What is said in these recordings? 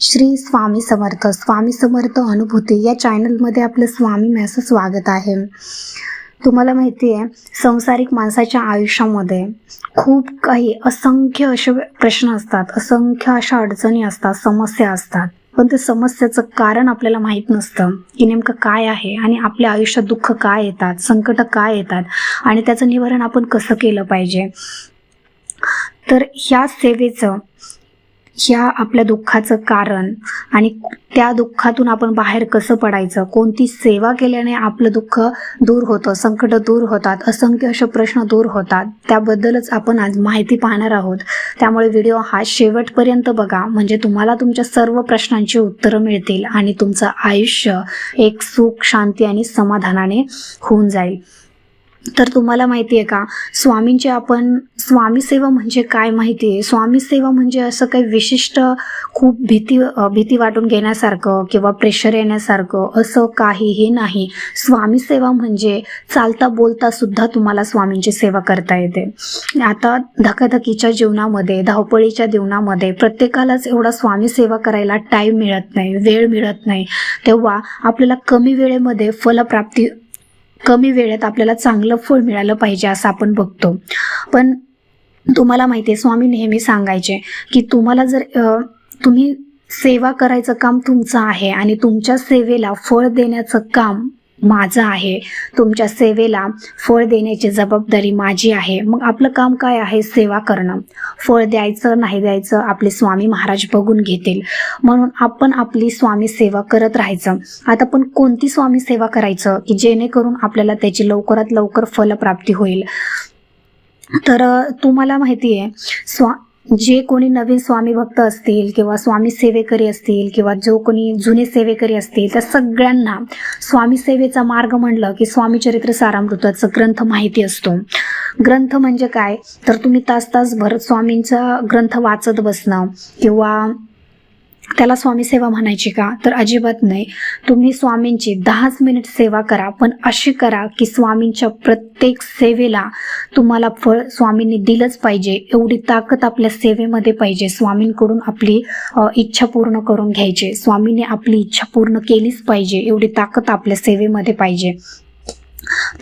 श्री स्वामी समर्थ स्वामी समर्थ अनुभूती या चॅनलमध्ये आपलं स्वामी मॅचं स्वागत आहे. तुम्हाला माहिती आहे संसारिक माणसाच्या आयुष्यामध्ये खूप काही असंख्य असे प्रश्न असतात असंख्य अशा अडचणी असतात समस्या असतात. पण ते समस्याचं कारण आपल्याला माहीत नसतं की नेमकं काय आहे आणि आपल्या आयुष्यात दुःख काय येतात संकट काय येतात आणि त्याचं निवारण आपण कसं केलं पाहिजे. तर ह्या सेवेचं ह्या आपल्या दुःखाचं कारण आणि त्या दुःखातून आपण बाहेर कसं पडायचं? कोणती सेवा केल्याने आपलं दुःख दूर होतं संकट दूर होतात असंख्य असे प्रश्न दूर होतात? त्याबद्दलच आपण आज माहिती पाहणार आहोत. त्यामुळे व्हिडिओ हा शेवटपर्यंत बघा. म्हणजे तुम्हाला तुमच्या सर्व प्रश्नांची उत्तरं मिळतील आणि तुमचं आयुष्य एक सुख शांती आणि समाधानाने होऊन जाईल. तर तुम्हाला माहिती आहे का स्वामींची आपण स्वामी सेवा म्हणजे काय माहिती आहे स्वामी सेवा म्हणजे असं काही विशिष्ट खूप भीती भीती वाटून घेण्यासारखं किंवा प्रेशर येण्यासारखं असं काही हे नाही. स्वामी सेवा म्हणजे चालता बोलता सुद्धा तुम्हाला स्वामींची सेवा करता येते. आता धकाधकीच्या जीवनामध्ये धावपळीच्या जीवनामध्ये प्रत्येकालाच एवढा स्वामी सेवा करायला टाईम मिळत नाही वेळ मिळत नाही. तेव्हा आपल्याला कमी वेळेमध्ये फलप्राप्ती कमी वेळेत आपल्याला चांगलं फळ मिळालं पाहिजे असं आपण बघतो. पण तुम्हाला माहिती आहे स्वामी नेहमी सांगायचे की तुम्हाला जर तुम्ही सेवा करायचं काम तुमचं आहे आणि तुमच्या सेवेला फळ देण्याचं काम माझं आहे. तुमच्या सेवेला फळ देण्याची जबाबदारी माझी आहे. मग आपलं काम काय आहे? सेवा करणं. फळ द्यायचं नाही द्यायचं आपले स्वामी महाराज बघून घेतील. म्हणून आपण आपली स्वामी सेवा करत राहायचं. आता पण कोणती स्वामी सेवा करायचं? की जेणेकरून आपल्याला त्याची लवकरात लवकर फलप्राप्ती होईल. तर तुम्हाला माहिती आहे स्वा जे कोणी नवीन स्वामी भक्त असतील किंवा स्वामी सेवेकरी असतील किंवा जो कोणी जुने सेवेकरी असतील त्या सगळ्यांना स्वामी सेवेचा मार्ग म्हणलं की स्वामी चरित्र सारामृताचं ग्रंथ माहिती असतो. ग्रंथ म्हणजे काय? तर तुम्ही तास तासभर स्वामींचा ग्रंथ वाचत बसणं किंवा त्याला स्वामी सेवा म्हणायची का? तर अजिबात नाही. तुम्ही स्वामींची दहाच मिनिट सेवा करा पण अशी करा की स्वामींच्या प्रत्येक सेवेला तुम्हाला फळ स्वामींनी दिलंच पाहिजे. एवढी ताकद आपल्या सेवेमध्ये पाहिजे. स्वामींकडून आपली इच्छा पूर्ण करून घ्यायची. स्वामीने आपली इच्छा पूर्ण केलीच पाहिजे. एवढी ताकद आपल्या सेवेमध्ये पाहिजे.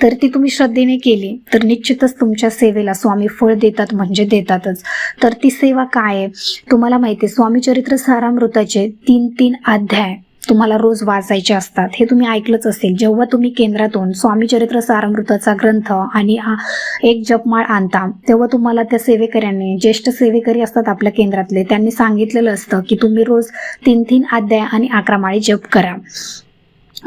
तर ती तुम्ही श्रद्धेने केली. तर निश्चितच तुमच्या सेवेला स्वामी फळ देतात म्हणजे देतातच. तर ती सेवा काय आहे? तुम्हाला माहिती आहे स्वामी चरित्र सारामृताचे तीन तीन अध्याय तुम्हाला रोज वाचायचे असतात. हे तुम्ही ऐकलंच असेल. जेव्हा तुम्ही केंद्रातून स्वामी चरित्र सारामृताचा ग्रंथ आणि आ- एक जपमाळ आणता तेव्हा तुम्हाला त्या सेवेकऱ्यांनी ज्येष्ठ सेवेकरी असतात आपल्या केंद्रातले त्यांनी सांगितलेलं असतं की तुम्ही रोज तीन तीन अध्याय आणि अकरा माळी जप करा.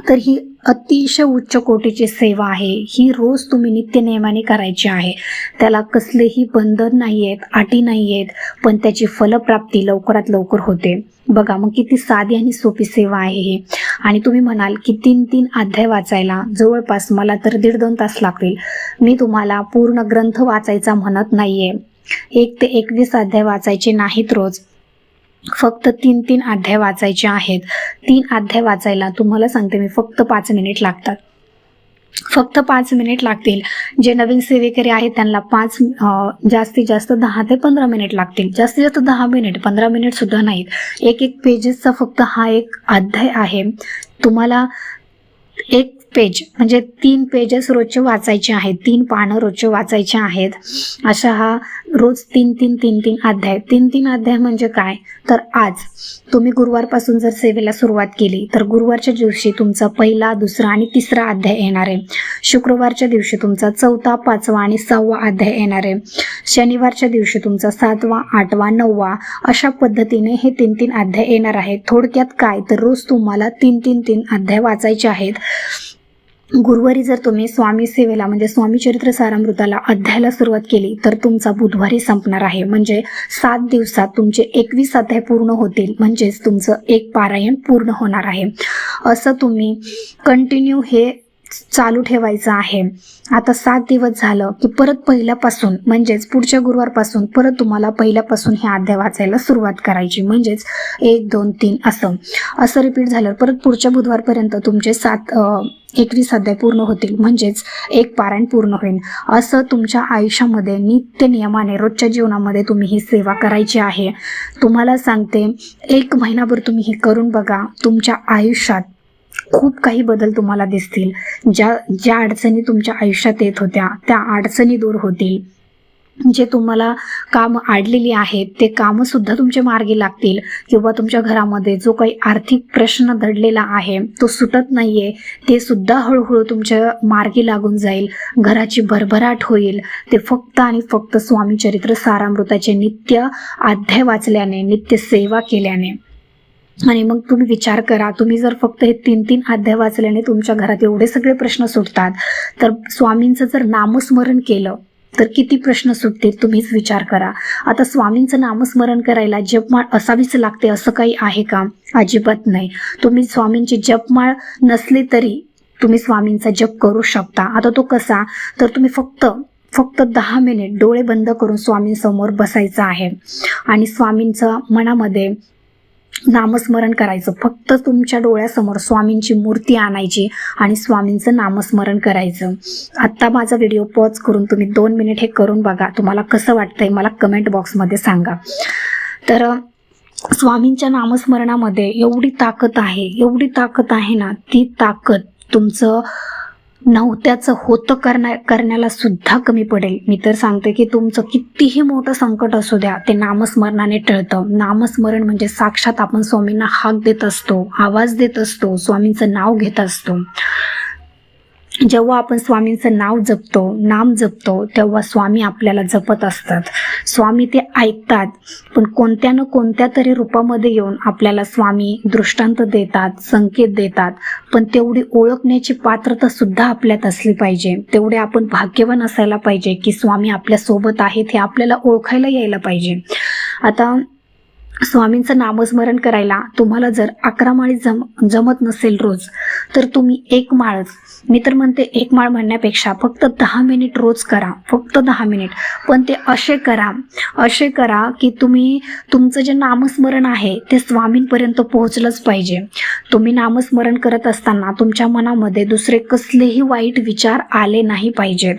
तर ही अतिशय उच्च कोटीची सेवा आहे. ही रोज तुम्ही नित्यनियमाने करायची आहे. त्याला कसलेही बंधन नाही आहेत अटी नाही आहेत पण त्याची फलप्राप्ती लवकरात लवकर होते. बघा मग किती साधी आणि सोपी सेवा आहे ही. आणि तुम्ही म्हणाल की तीन तीन अध्याय वाचायला जवळपास मला तर दीड दोन तास लागतील. मी तुम्हाला पूर्ण ग्रंथ वाचायचा म्हणत नाहीये. एक ते एकवीस अध्याय वाचायचे नाहीत रोज. फक्त तीन तीन अध्याय वाचायचे आहेत. तीन अध्याय वाचायला तुम्हाला सांगते मी फक्त पाच मिनिट लागतात. फक्त पाच मिनिट लागतील. जे नवीन सेवेकरी आहेत त्यांना पाच जास्तीत जास्त दहा ते पंधरा मिनिट लागतील. जास्तीत जास्त दहा मिनिट पंधरा मिनिट सुद्धा नाहीत. एक एक पेजेसचा फक्त हा एक अध्याय आहे. तुम्हाला एक पेज म्हणजे तीन पेजेस रोजचे वाचायचे आहेत. तीन पानं रोजचे वाचायचे आहेत. अशा हा रोज तीन तीन तीन तीन अध्याय. तीन तीन अध्याय म्हणजे काय? तर आज तुम्ही गुरुवारपासून जर सेवेला सुरुवात केली तर गुरुवारच्या दिवशी तुमचा पहिला दुसरा आणि तिसरा अध्याय येणार आहे. शुक्रवारच्या दिवशी तुमचा चौथा पाचवा आणि सहावा अध्याय येणार आहे. शनिवारच्या दिवशी तुमचा सातवा आठवा नववा अशा पद्धतीने हे तीन तीन अध्याय येणार आहेत. थोडक्यात काय? तर रोज तुम्हाला तीन तीन तीन अध्याय वाचायचे आहेत. गुरुवारी जर तुम्ही स्वामी सेवेला म्हणजे स्वामी चरित्र सारामृताला अध्यायाला सुरुवात केली तर तुमचा बुधवारी संपणार आहे. म्हणजे सात दिवसात तुमचे एकवीस अध्याय पूर्ण होतील. म्हणजेच तुमचं एक पारायण पूर्ण होणार आहे. असं तुम्ही कंटिन्यू हे चालू ठेवायचं आहे. आता सात दिवस झालं की परत पहिल्यापासून म्हणजेच पुढच्या गुरुवारपासून परत तुम्हाला पहिल्यापासून हे अध्याय वाचायला सुरुवात करायची. म्हणजेच एक दोन तीन असं. असं रिपीट झालं परत पुढच्या बुधवारपर्यंत तुमचे सात एकवीस अध्याय पूर्ण होतील. म्हणजेच एक पारायण पूर्ण होईल. असं तुमच्या आयुष्यामध्ये नित्य नियमाने रोजच्या जीवनामध्ये तुम्ही ही सेवा करायची आहे. तुम्हाला सांगते एक महिनाभर तुम्ही हे करून बघा. तुमच्या आयुष्यात खूप काही बदल तुम्हाला दिसतील. ज्या ज्या अडचणी तुमच्या आयुष्यात येत होत्या त्या अडचणी दूर होतील. जे तुम्हाला काम आडलेली आहेत ते कामंसुद्धा तुमचे मार्गी लागतील किंवा तुमच्या घरामध्ये जो काही आर्थिक प्रश्न दडलेला आहे तो सुटत नाही आहे ते सुद्धा हळूहळू तुमच्या मार्गी लागून जाईल. घराची भरभराट होईल. ते फक्त आणि फक्त स्वामी चरित्र सारामृताचे नित्य अध्याय वाचल्याने नित्य सेवा केल्याने. आणि मग तुम्ही विचार करा. तुम्ही जर फक्त हे तीन तीन अध्याय वाचल्याने तुमच्या घरात एवढे सगळे प्रश्न सुटतात तर स्वामींचं जर नामस्मरण केलं तर किती प्रश्न सुटतील तुम्हीच विचार करा. आता स्वामींचं नामस्मरण करायला जपमाळ असावीच लागते असं काही आहे का? अजिबात नाही. तुम्ही स्वामींची जपमाळ नसली तरी तुम्ही स्वामींचा जप करू शकता. आता तो कसा? तर तुम्ही फक्त फक्त दहा मिनिट डोळे बंद करून स्वामींसमोर बसायचं आहे. आणि स्वामींचं मनामध्ये नामस्मरण करायचं. फक्त तुमच्या डोळ्यासमोर स्वामींची मूर्ती आणायची आणि स्वामींचं नामस्मरण करायचं. आत्ता माझा व्हिडिओ पॉज करून तुम्ही दोन मिनिट हे करून बघा. तुम्हाला कसं वाटतंय मला कमेंट बॉक्समध्ये सांगा. तर स्वामींच्या नामस्मरणामध्ये एवढी ताकद आहे एवढी ताकद आहे ना ती ताकद तुमचं नव्हत्याचं होतं करण्या करण्याला सुद्धा कमी पडेल. मी तर सांगते की तुमचं कितीही मोठं संकट असू द्या ते नामस्मरणाने टळतं. नामस्मरण म्हणजे साक्षात आपण स्वामींना हाक देत असतो आवाज देत असतो स्वामींचं नाव घेत असतो. जेव्हा आपण स्वामींचं नाव जपतो नाम जपतो तेव्हा स्वामी आपल्याला जपत असतात. स्वामी ते ऐकतात. पण कोणत्या ना कोणत्या तरी रूपामध्ये येऊन आपल्याला स्वामी दृष्टांत देतात संकेत देतात. पण तेवढी ओळखण्याची पात्रता सुद्धा आपल्यात असली पाहिजे. तेवढे आपण भाग्यवान असायला पाहिजे की स्वामी आपल्यासोबत आहेत हे आपल्याला ओळखायला यायला पाहिजे. आता स्वामींचं नामस्मरण करायला तुम्हाला जर अकरा माळी जम जमत नसेल रोज तर तुम्ही एक माळच मी तर म्हणते एक माळ म्हणण्यापेक्षा फक्त दहा मिनिट रोज करा फक्त दहा मिनिट. पण ते असे करा असे करा की तुम्ही तुमचं जे नामस्मरण आहे ते स्वामींपर्यंत पोहोचलंच पाहिजे. तुम्ही नामस्मरण करत असताना तुमच्या मनामध्ये दुसरे कसलेही वाईट विचार आले नाही पाहिजेत.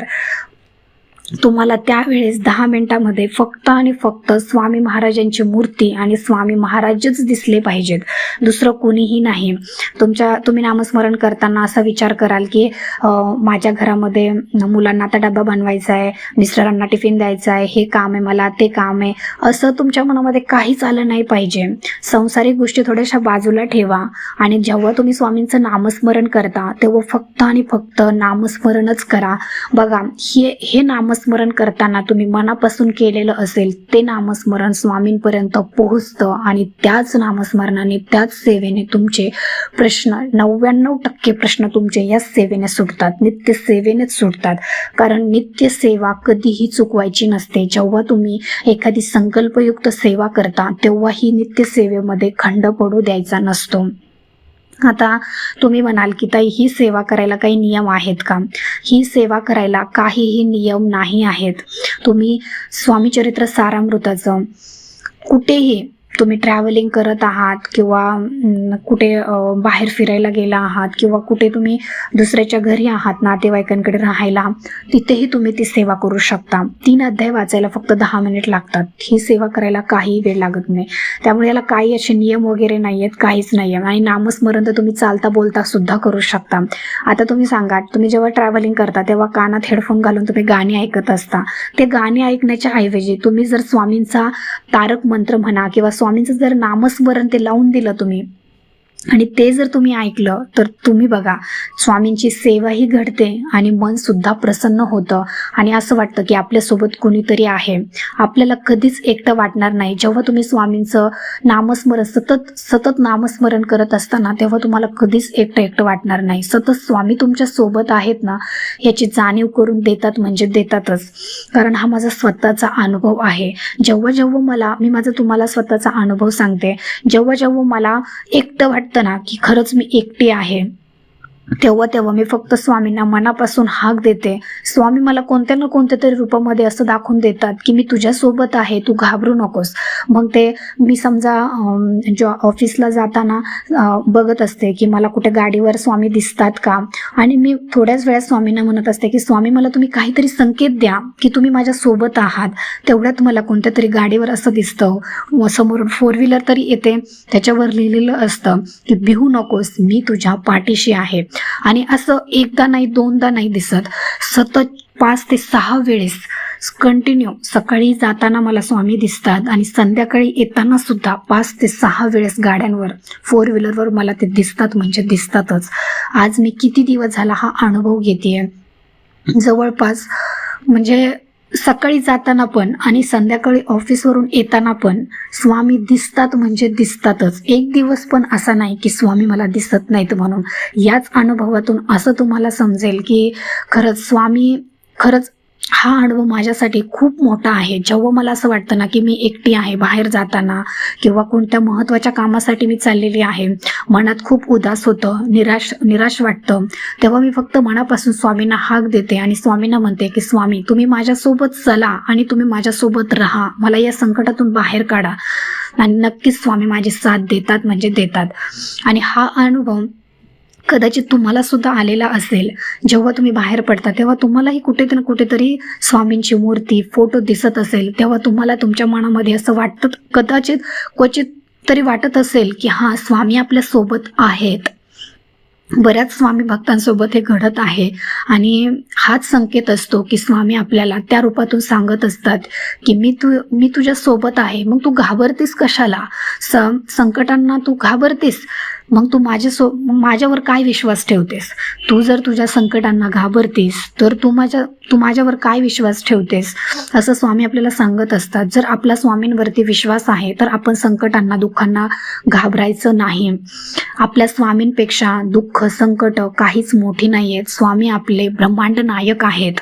तुम्हाला त्यावेळेस दहा मिनिटामध्ये फक्त आणि फक्त स्वामी महाराजांची मूर्ती आणि स्वामी महाराजच दिसले पाहिजेत. दुसरं कोणीही नाही. तुमच्या तुम्ही नामस्मरण करताना असा विचार कराल की माझ्या घरामध्ये मुलांना आता डबा बनवायचा आहे मिस्टरांना टिफिन द्यायचा आहे हे काम आहे मला ते काम आहे. असं तुमच्या मनामध्ये काहीच आलं नाही पाहिजे. संसारिक गोष्टी थोड्याशा बाजूला ठेवा आणि जेव्हा तुम्ही स्वामींचं नामस्मरण करता तेव्हा फक्त आणि फक्त नामस्मरणच करा. बघा हे हे नामस्मरण करताना तुम्ही मनापासून केलेलं असेल ते नामस्मरण स्वामींपर्यंत पोहोचतं आणि त्याच नामस्मरणाने त्याच सेवेने तुमचे प्रश्न नव्याण्णव टक्के प्रश्न तुमचे या सेवेने सुटतात नित्य सेवेनेच सुटतात. कारण नित्य सेवा कधीही चुकवायची नसते. जेव्हा तुम्ही एखादी संकल्पयुक्त सेवा करता तेव्हा ही नित्य सेवेमध्ये खंड पडू द्यायचा नसतो. आता तुम्ही म्हणाल की ताई ही सेवा करायला काही नियम आहेत का? ही सेवा करायला काहीही नियम नाही आहेत. तुम्ही स्वामी चरित्र सारामृताचं कुठेही तुम्ही ट्रॅव्हलिंग करत आहात किंवा कुठे बाहेर फिरायला गेला आहात किंवा कुठे तुम्ही दुसऱ्याच्या घरी आहात नातेवाईकांकडे राहायला तिथेही तुम्ही ती सेवा करू शकता. तीन अध्याय वाचायला फक्त दहा मिनिट लागतात. ही सेवा करायला काही वेळ लागत नाही. त्यामुळे याला काही असे नियम वगैरे नाही आहेत काहीच नाही आहे आणि नामस्मरण तर तुम्ही चालता बोलता सुद्धा करू शकता. आता तुम्ही सांगा तुम्ही जेव्हा ट्रॅव्हलिंग करता तेव्हा कानात हेडफोन घालून तुम्ही गाणी ऐकत असता. ते गाणी ऐकण्याच्या ऐवजी तुम्ही जर स्वामींचा तारक मंत्र म्हणा किंवा स्वामींचं जर नामस्मरण ते लावून दिलं तुम्ही आणि ते जर तुम्ही ऐकलं तर तुम्ही बघा स्वामींची सेवाही घडते आणि मन सुद्धा प्रसन्न होतं. आणि असं वाटतं की आपल्यासोबत कोणीतरी आहे. आपल्याला कधीच एकटं वाटणार नाही. जेव्हा तुम्ही स्वामींचं नामस्मरण सतत सतत नामस्मरण करत असताना तेव्हा तुम्हाला कधीच एकटं एकटं वाटणार नाही. सतत स्वामी तुमच्यासोबत आहेत ना याची जाणीव करून देतात म्हणजे देतातच. कारण हा माझा स्वतःचा अनुभव आहे. जेव्हा जेव्हा मला मी माझा तुम्हाला स्वतःचा अनुभव सांगते. जेव्हा जेव्हा मला एकटं वाटतं ना की खरंच मी एकटी आहे. तेव्हा तेव्हा मी फक्त स्वामींना मनापासून हाक देते. स्वामी मला कोणत्या ना कोणत्या तरी रूपामध्ये असं दाखवून देतात की मी तुझ्यासोबत आहे तू घाबरू नकोस. मग ते मी समजा जॉ ऑफिसला जाताना बघत असते की मला कुठे गाडीवर स्वामी दिसतात का? आणि मी थोड्याच वेळात स्वामींना म्हणत असते की स्वामी मला तुम्ही काहीतरी संकेत द्या की तुम्ही माझ्या सोबत आहात. तेवढ्यात मला कोणत्या तरी गाडीवर असं दिसतं. समोरून फोर व्हीलर तरी येते. त्याच्यावर लिहिलेलं असतं की भिहू नकोस मी तुझ्या पाठीशी आहे. आणि असं एकदा नाही दोनदा नाही दिसत. सतत पाच ते सहा वेळेस कंटिन्यू सकाळी जाताना मला स्वामी दिसतात आणि संध्याकाळी येताना सुद्धा पाच ते सहा वेळेस गाड्यांवर फोर व्हीलरवर मला ते दिसतात म्हणजे दिसतातच. आज मी किती दिवस झाला हा अनुभव घेते जवळपास म्हणजे सकाळी जाताना पण आणि संध्याकाळी ऑफिसवरून येताना पण स्वामी दिसतात म्हणजे दिसतातच. एक दिवस पण असा नाही की स्वामी मला दिसत नाहीत म्हणून. याच अनुभवातून असं तुम्हाला समजेल की खरंच स्वामी खरंच हा अनुभव माझ्यासाठी खूप मोठा आहे. जेव्हा मला असं वाटतं ना की मी एकटी आहे बाहेर जाताना किंवा कोणत्या महत्त्वाच्या कामासाठी मी चाललेली आहे मनात खूप उदास होतं निराश निराश वाटतं. तेव्हा मी फक्त मनापासून स्वामींना हाक देते आणि स्वामींना म्हणते की स्वामी तुम्ही माझ्यासोबत चला आणि तुम्ही माझ्यासोबत राहा. मला या संकटातून बाहेर काढा. आणि नक्कीच स्वामी माझी साथ देतात म्हणजे देतात. आणि हा अनुभव कदाचित तुम्हाला सुद्धा आलेला असेल. जेव्हा तुम्ही बाहेर पडता तेव्हा तुम्हालाही कुठे ना कुठेतरी स्वामींची मूर्ती फोटो दिसत असेल. तेव्हा तुम्हाला तुमच्या मनामध्ये असं वाटतं कदाचित क्वचित तरी वाटत असेल की हां स्वामी आपल्यासोबत आहेत. बऱ्याच स्वामी भक्तांसोबत हे घडत आहे आणि हाच संकेत असतो की स्वामी आपल्याला त्या रूपातून सांगत असतात की मी तू मी तुझ्या सोबत आहे मग तू घाबरतेस कशाला? स संकटांना तू घाबरतेस? मग तू माझ्यासो मग माझ्यावर काय विश्वास ठेवतेस? तू जर तुझ्या संकटांना घाबरतीस तर तू माझ्या तू माझ्यावर काय विश्वास ठेवतेस? असं स्वामी आपल्याला सांगत असतात. जर आपला स्वामींवरती विश्वास आहे तर आपण संकटांना दुःखांना घाबरायचं नाही. आपल्या स्वामींपेक्षा दुःख संकट काहीच मोठी नाही आहेत स्वामी आपले ब्रह्मांड नायक आहेत.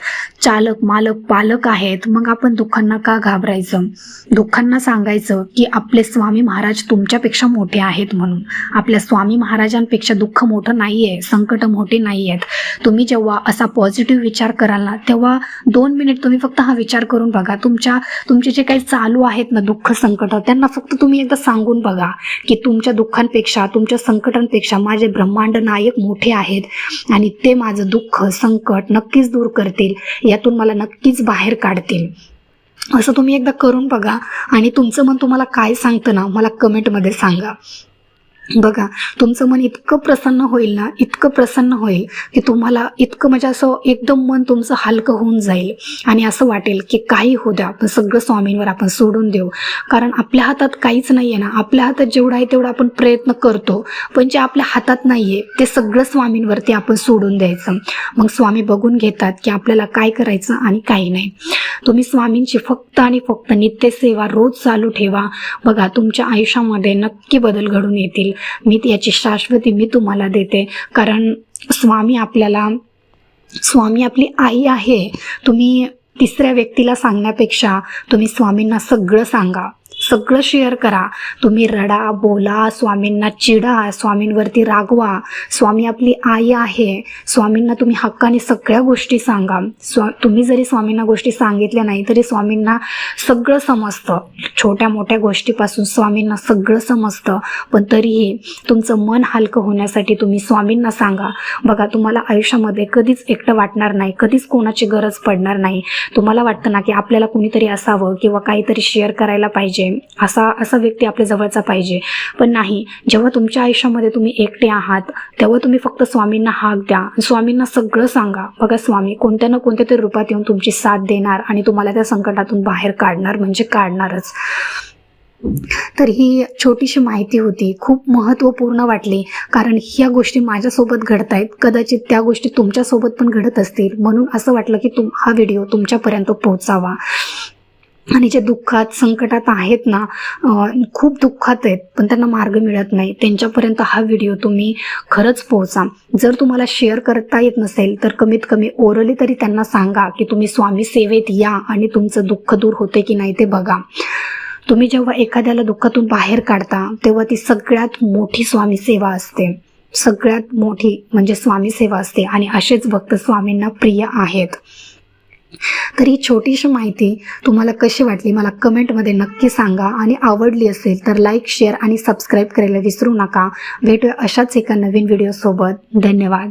चालक मालक पालक आहेत. मग आपण दुःखांना का घाबरायचं? दुःखांना सांगायचं की आपले स्वामी महाराज तुमच्यापेक्षा मोठे आहेत म्हणून. आपल्या स्वामी महाराजांपेक्षा दुःख मोठं नाही आहे संकट मोठे नाही आहेत तुम्ही जेव्हा असा पॉझिटिव्ह विचार कराल ना तेव्हा दोन मिनिट तुम्ही फक्त हा विचार करून बघा. तुमच्या तुमचे जे काही चालू आहेत ना दुःख संकट त्यांना फक्त तुम्ही एकदा सांगून बघा की तुमच्या दुःखांपेक्षा तुमच्या संकटांपेक्षा माझे ब्रह्मांड नायक मोठे आहेत आणि ते माझं दुःख संकट नक्कीच दूर करतील यातून मला नक्कीच बाहेर काढतील. असं तुम्ही एकदा करून बघा आणि तुमचं मन तुम्हाला काय सांगतं ना मला कमेंटमध्ये सांगा. बघा तुमचं मन इतकं प्रसन्न होईल ना इतकं प्रसन्न होईल की तुम्हाला इतकं म्हणजे असं एकदम मन तुमचं हलकं होऊन जाईल. आणि असं वाटेल की काही होऊ द्या आपण सगळं स्वामींवर आपण सोडून देऊ. कारण आपल्या हातात काहीच नाही आहे ना आपल्या हातात जेवढं आहे तेवढा आपण प्रयत्न करतो पण जे आपल्या हातात नाही आहे ते सगळं स्वामींवरती आपण सोडून द्यायचं. मग स्वामी बघून घेतात की आपल्याला काय करायचं आणि काही नाही. तुम्ही स्वामींची फक्त आणि फक्त नित्यसेवा रोज चालू ठेवा. बघा तुमच्या आयुष्यामध्ये नक्की बदल घडून येतील. मी याची शाश्वती मी तुम्हाला देते. कारण स्वामी आपल्याला स्वामी आपली आई आहे. तुम्ही तिसऱ्या व्यक्तीला सांगण्यापेक्षा तुम्ही स्वामींना सगळं सांगा. सगळं शेअर करा. तुम्ही रडा बोला स्वामींना चिडा स्वामींवरती रागवा. स्वामी आपली आई आहे. स्वामींना तुम्ही हक्काने सगळ्या गोष्टी सांगा. स्वा तुम्ही जरी स्वामींना गोष्टी सांगितल्या नाही तरी स्वामींना सगळं समजतं. छोट्या मोठ्या गोष्टीपासून स्वामींना सगळं समजतं. पण तरीही तुमचं मन हलकं होण्यासाठी तुम्ही स्वामींना सांगा. बघा तुम्हाला आयुष्यामध्ये कधीच एकटं वाटणार नाही कधीच कोणाची गरज पडणार नाही. तुम्हाला वाटतं ना की आपल्याला कुणीतरी असावं किंवा काहीतरी शेअर करायला पाहिजे. असा असा व्यक्ती आपल्या जवळचा पाहिजे. पण नाही जेव्हा तुमच्या आयुष्यामध्ये तुम्ही एकटे आहात तेव्हा तुम्ही फक्त स्वामींना हाक द्या. स्वामींना सगळं सांगा. बघा स्वामी कोणत्या ना कोणत्या तरी रूपात येऊन तुमची साथ देणार आणि तुम्हाला त्या संकटातून बाहेर काढणार म्हणजे काढणारच. तर ही छोटीशी माहिती होती. खूप महत्त्वपूर्ण वाटली. कारण ह्या गोष्टी माझ्यासोबत घडत आहेत कदाचित त्या गोष्टी तुमच्यासोबत पण घडत असतील. म्हणून असं वाटलं की तुम हा व्हिडिओ तुमच्यापर्यंत पोहोचावा. आणि जे दुःखात संकटात आहेत ना खूप दुःखात आहेत पण त्यांना मार्ग मिळत नाही. त्यांच्यापर्यंत हा व्हिडिओ तुम्ही खरंच पोहोचा. जर तुम्हाला शेअर करता येत नसेल तर कमीत कमी ओरली तरी त्यांना सांगा की तुम्ही स्वामी सेवेत या आणि तुमचं दुःख दूर होते की नाही ते बघा. तुम्ही जेव्हा एखाद्याला दुःखातून बाहेर काढता तेव्हा ती सगळ्यात मोठी स्वामी सेवा असते. सगळ्यात मोठी म्हणजे स्वामी सेवा असते आणि असेच भक्त स्वामींना प्रिय आहेत. तर ही छोटीशी माहिती तुम्हाला कशी वाटली मला कमेंटमध्ये नक्की सांगा आणि आवडली असेल तर लाईक शेअर आणि सबस्क्राईब करायला विसरू नका. भेटूया अशाच एका नवीन व्हिडिओसोबत धन्यवाद.